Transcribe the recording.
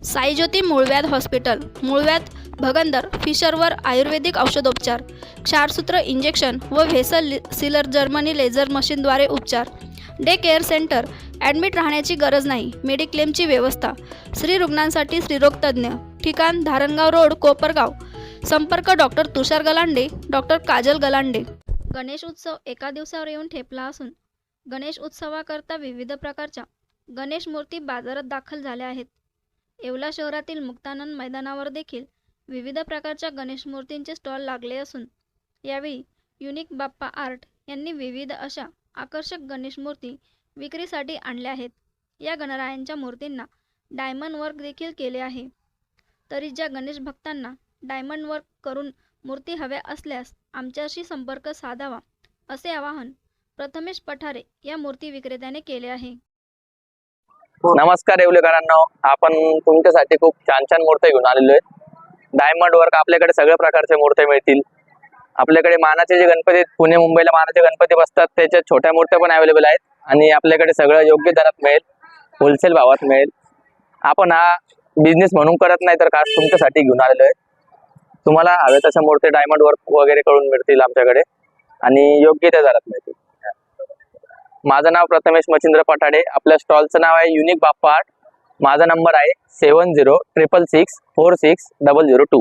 साईज्योती मूळव्याध हॉस्पिटल मूळव्याध भगंदर फिशरवर आयुर्वेदिक औषधोपचार क्षारसूत्र इंजेक्शन व व्हेसल सिलर जर्मनी लेझर मशीनद्वारे उपचार. डे केअर सेंटर ॲडमिट राहण्याची गरज नाही मेडिक्लेमची व्यवस्था. स्त्री रुग्णांसाठी स्त्रीरोगतज्ञ ठिकाण धारणगाव रोड कोपरगाव. संपर्क डॉक्टर तुषार गलांडे डॉक्टर काजल गलांडे. गणेश उत्सव एका दिवसावर येऊन ठेपला असून गणेश उत्सवाकरता विविध प्रकारच्या. गणेश मूर्ती बाजारात दाखल झाल्या आहेत. येवला शहरातील मुक्तानंद मैदानावर देखील विविध प्रकारच्या गणेश मूर्तींचे स्टॉल लागले असून यावेळी युनिक बाप्पा आर्ट यांनी विविध अशा आकर्षक गणेश मूर्ती विक्रीसाठी आणल्या आहेत. या गणरायांच्या मूर्तींना डायमंड वर्क देखील केले आहे. तरी ज्या गणेश भक्तांना डायमंड वर्क करून मूर्ती हव्या असल्यास आमच्याशी संपर्क साधावा असे आवाहन प्रथमेश पठारे या मूर्ती विक्रेत्याने केले आहे. हो. नमस्कार येवलेकरांनो आपण तुमच्यासाठी खूप छान छान मूर्ती घेऊन आलेलो आहे. डायमंड वर्क आपल्याकडे सगळ्या प्रकारचे मूर्ती मिळतील. आपल्याकडे मानाचे जे गणपती पुणे मुंबईला मानाचे गणपती बसतात त्याच्या छोट्या मूर्त्या पण अवेलेबल आहेत. आणि आपल्याकडे सगळं योग्य दरात मिळेल होलसेल भावात मिळेल. आपण हा बिझनेस म्हणून करत नाही तर खास तुमच्यासाठी घेऊन आलेलो आहे. तुम्हाला हवे तशा मूर्ती डायमंड वर्क वगैरे करून मिळतील आमच्याकडे. आणि योग्य त्या दरात मिळतील. माझं नाव प्रथमेश मच्छिंद्र पठाडे. आपल्या स्टॉलचं नाव आहे युनिक बाप्पा आर्ट. माझा नंबर आहे seven zero triple six four six double zero two.